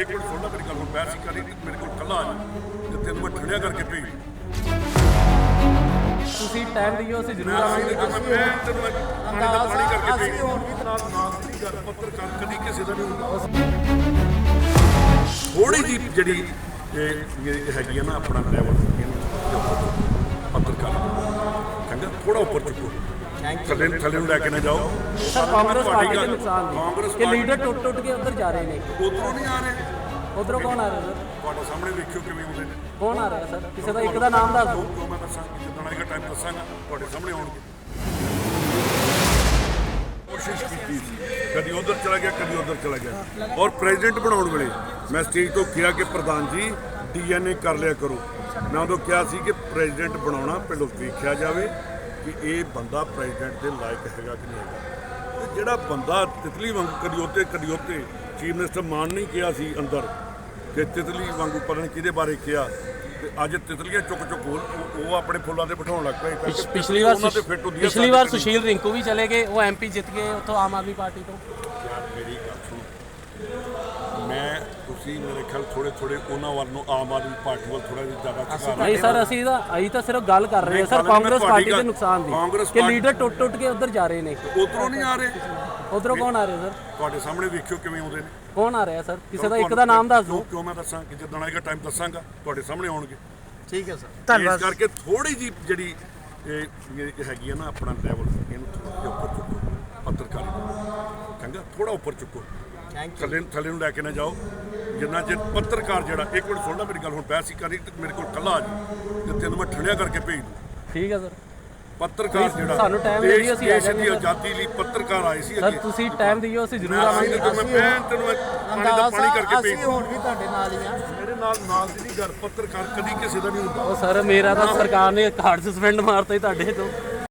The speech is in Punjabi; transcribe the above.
ਇੱਕ ਮਿੰਟ ਸੁਣ ਲੈ ਮੇਰੀ ਗੱਲ ਹੁਣ ਬਹਿਸ ਹੀ ਕਰੀ ਤੇ ਮੇਰੇ ਕੋਲ ਕੱਲਾ ਆ ਜਾ। ਤੇ ਤੈਨੂੰ ਮੈਂ ਠੰਡਿਆ ਕਰਕੇ ਭੇਜ। ਤੁਸੀਂ ਟਾਈਮ ਦਿਓ ਅਸੀਂ ਜ਼ਰੂਰ ਆਵਾਂਗੇ। ਮੈਂ ਮੈਂ ਤੈਨੂੰ ਮੈਂ ਪਾਣੀ ਦਾ ਪਾਣੀ ਕਰਕੇ ਭੇਜ ਦੂੰ। ਨਾਲ ਨਾਲ ਦੀ ਗੱਲ ਪੱਤਰਕਾਰ ਕਦੀ ਕਿਸੇ ਦਾ ਨਹੀਂ ਹੁੰਦਾ। ਥੋੜੀ ਜੀ ਜਿਹੜੀ ਇਹ ਹੈਗੀ ਆ ਨਾ ਆਪਣਾ ਲੈਵਲ ਪੱਤਰਕਾਰ ਕਹਿੰਦਾ ਥੋੜਾ ਉੱਪਰ ਚੁੱਕੋ। ਥੱਲੇ ਥੱਲੇ ਨੂੰ ਲੈ ਕੇ ਨਾ ਜਾਓ। ਸਰ ਕਾਂਗਰਸ ਪਾਰਟੀ ਦੇ ਨੁਕਸਾਨ ਨੇ ਕਿ ਲੀਡਰ ਟੁੱਟ ਟੁੱਟ ਕੇ ਉੱਧਰ ਜਾ ਰਹੇ ਨੇ। ਉਧਰੋਂ ਨਹੀਂ ਆ ਰਹੇ। ਉਧਰੋਂ ਕੌਣ ਆ ਰਿਹਾ ਸਰ? ਤੁਹਾਡੇ ਸਾਹਮਣੇ ਵੇਖਿਓ ਕਿਵੇਂ ਆਉਂਦੇ ਨੇ। ਕੌਣ ਆ ਰਿਹਾ ਸਰ? ਕਿਸੇ ਦਾ ਇੱਕ ਦਾ ਨਾਮ ਦੱਸ ਦਿਓ। ਮੈਂ ਦੱਸਾਂ ਜਿੱਦਣ ਆਏਗਾ ਟਾਈਮ ਦੱਸਾਂਗਾ। ਤੁਹਾਡੇ ਸਾਹਮਣੇ ਆਉਣਗੇ। ਕੋਸ਼ਿਸ਼ ਕੀਤੀ ਸੀ। ਕਦੀ ਉਧਰ ਚਲਾ ਗਿਆ ਕਦੀ ਉਧਰ ਚਲਾ ਗਿਆ। ਔਰ ਪ੍ਰੈਜ਼ੀਡੈਂਟ ਬਣਾਉਣ ਵੇਲੇ ਮੈਂ ਸਟੇਜ ਤੋਂ ਕਿਹਾ ਕਿ ਪ੍ਰਧਾਨ ਜੀ ਡੀਐਨਏ ਕਰ ਲਿਆ ਕਰੋ। ਮੈਂ ਉਦੋਂ ਕਿਹਾ ਸੀ ਕਿ ਪ੍ਰੈਜ਼ੀਡੈਂਟ ਬਣਾਉਣਾ ਪਹਿਲਾਂ ਵੇਖਿਆ ਜਾਵੇ। ਕਿ ਇਹ ਬੰਦਾ ਪ੍ਰੈਜ਼ੀਡੈਂਟ ਦੇ ਲਾਇਕ ਹੈਗਾ ਕਿ ਨਹੀਂ ਹੈਗਾ। ਤੇ ਜਿਹੜਾ ਬੰਦਾ ਤਿਤਲੀ ਵਾਂਗੂ ਕਦੀ ਉੱਤੇ ਚੀਫ ਮਿਨਿਸਟਰ ਮਾਨ ਨਹੀਂ ਕਿਹਾ ਸੀ ਅੰਦਰ ਕਿ ਤਿਤਲੀ ਵਾਂਗੂ ਪਤਾ ਨਹੀਂ ਕਿਹਦੇ ਬਾਰੇ ਕਿਹਾ? ਤੇ ਅੱਜ ਤਿਤਲੀਆਂ ਚੁੱਕ ਚੁੱਕ ਉਹ ਆਪਣੇ ਫੁੱਲਾਂ ਤੇ ਬਿਠਾਉਣ ਲੱਗ ਪਏ। ਪਿਛਲੀ ਵਾਰ ਪਿਛਲੀ ਵਾਰ ਸੁਸ਼ੀਲ ਰਿੰਕੂ ਵੀ ਚਲੇ ਗਏ ਉਹ ਐਮਪੀ ਜਿੱਤ ਗਏ ਉੱਥੋਂ ਆਮ ਆਦਮੀ ਪਾਰਟੀ ਤੋਂ। ਯਾਰ ਮੇਰੀ ਗੱਲ ਸੁਣੋ। ਮੈਂ ਤੁਸੀਂ ਮੇਰੇ ਖਿਆਲ ਥੋੜੇ ਥੋੜੇ ਉਹਨਾਂ ਵੱਲ ਨੂੰ ਆਮ ਆਦਮੀ ਪਾਰਟੀ ਵੱਲ ਥੋੜਾ ਜਿਹਾ ਜ਼ਿਆਦਾ ਝੁਕਾਅ ਨਹੀਂ ਸਰ ਅਸੀਂ ਤਾਂ ਅਸੀਂ ਤਾਂ ਸਿਰਫ ਗੱਲ ਕਰ ਰਹੇ ਹਾਂ ਸਰ ਕਾਂਗਰਸ ਪਾਰਟੀ ਦੇ ਨੁਕਸਾਨ ਦੀ ਕਿ ਲੀਡਰ ਟੁੱਟ ਟੁੱਟ ਕੇ ਉੱਧਰ ਜਾ ਰਹੇ ਨੇ। ਉਧਰੋਂ ਨਹੀਂ ਆ ਰਹੇ। ਉਧਰੋਂ ਕੌਣ ਆ ਰਿਹਾ ਸਰ? ਤੁਹਾਡੇ ਸਾਹਮਣੇ ਵੇਖਿਓ ਕਿਵੇਂ ਆਉਂਦੇ ਨੇ। ਕੌਣ ਆ ਰਿਹਾ ਸਰ? ਕਿਸੇ ਦਾ ਇੱਕ ਦਾ ਨਾਮ ਦੱਸ ਦਿਓ। ਕਿਉਂ- ਮੈਂ ਦੱਸਾਂ ਕਿ ਜਦੋਂ ਆਏਗਾ ਟਾਈਮ ਦੱਸਾਂਗਾ ਤੁਹਾਡੇ ਸਾਹਮਣੇ ਆਉਣਗੇ। ਠੀਕ ਹੈ ਸਰ। ਇਸ ਕਰਕੇ ਥੋੜੀ ਜੀ ਜਿਹੜੀ ਇਹ ਹੈਗੀ ਆ ਨਾ ਆਪਣਾ ਲੈਵਲ ਇਹਨੂੰ ਜਿਹਾ ਉੱਪਰ ਚੁੱਕੋ। ਪੱਤਰਕਾਰੀ ਚੰਗਾ ਥੋੜਾ ਉੱਪਰ ਚੁੱਕੋ। ਥੱਲੇ ਥੱਲੇ ਨੂੰ ਲੈ ਕੇ ਨਾ ਜਾਓ। ਜਿੰਨਾ ਚਿਰ ਪੱਤਰਕਾਰ ਜਿਹੜਾ ਇੱਕ ਮਿੰਟ ਸੁਣ ਲੈ ਮੇਰੀ ਗੱਲ ਹੁਣ ਬਹਿਸ ਹੀ ਕਰੀ ਤੇ ਮੇਰੇ ਕੋਲ ਕੱਲਾ ਆ ਜਾ ਤੇ ਤੈਨੂੰ ਮੈਂ ਠੰਡਿਆ ਕਰਕੇ ਭੇਜ ਦੂੰ। ਠੀਕ ਹੈ ਸਰ। ਪੱਤਰਕਾਰ ਜਿਹੜਾ ਸਾਨੂੰ ਦੇਸ਼- ਦਿਓ, ਅਸੀਂ ਆ ਦੇਸ਼ ਦੀ। ਆਜ਼ਾਦੀ ਲਈ ਪੱਤਰਕਾਰ ਆਏ ਸੀ ਸਰ ਤੁਸੀਂ ਟਾਈਮ ਦਿਓ ਅਸੀਂ ਜ਼ਰੂਰ ਆਵਾਂਗੇ। ਮੈਂ ਮੈਂ ਤੈਨੂੰ ਮੈਂ ਪਾਣੀ ਦਾ ਪਾਣੀ ਕਰਕੇ ਭੇਜ ਅਸੀਂ। ਹੁਣ ਵੀ ਤੁਹਾਡੇ ਨਾਲ ਹੀ ਆ। ਮੇਰੇ ਨਾਲ ਨਾਲ ਦੀ ਨਹੀਂ ਗੱਲ ਪੱਤਰਕਾਰ ਕਦੀ ਕਿਸੇ ਦਾ ਨਹੀਂ ਹੁੰਦਾ। ਉਹ ਸਰ ਮੇਰਾ ਤਾਂ ਸਰਕਾਰ ਨੇ ਕਾਰਡ ਸਸਪੈਂਡ ਮਾਰਤਾ ਹੀ ਤੁਹਾਡੇ ਤੋਂ।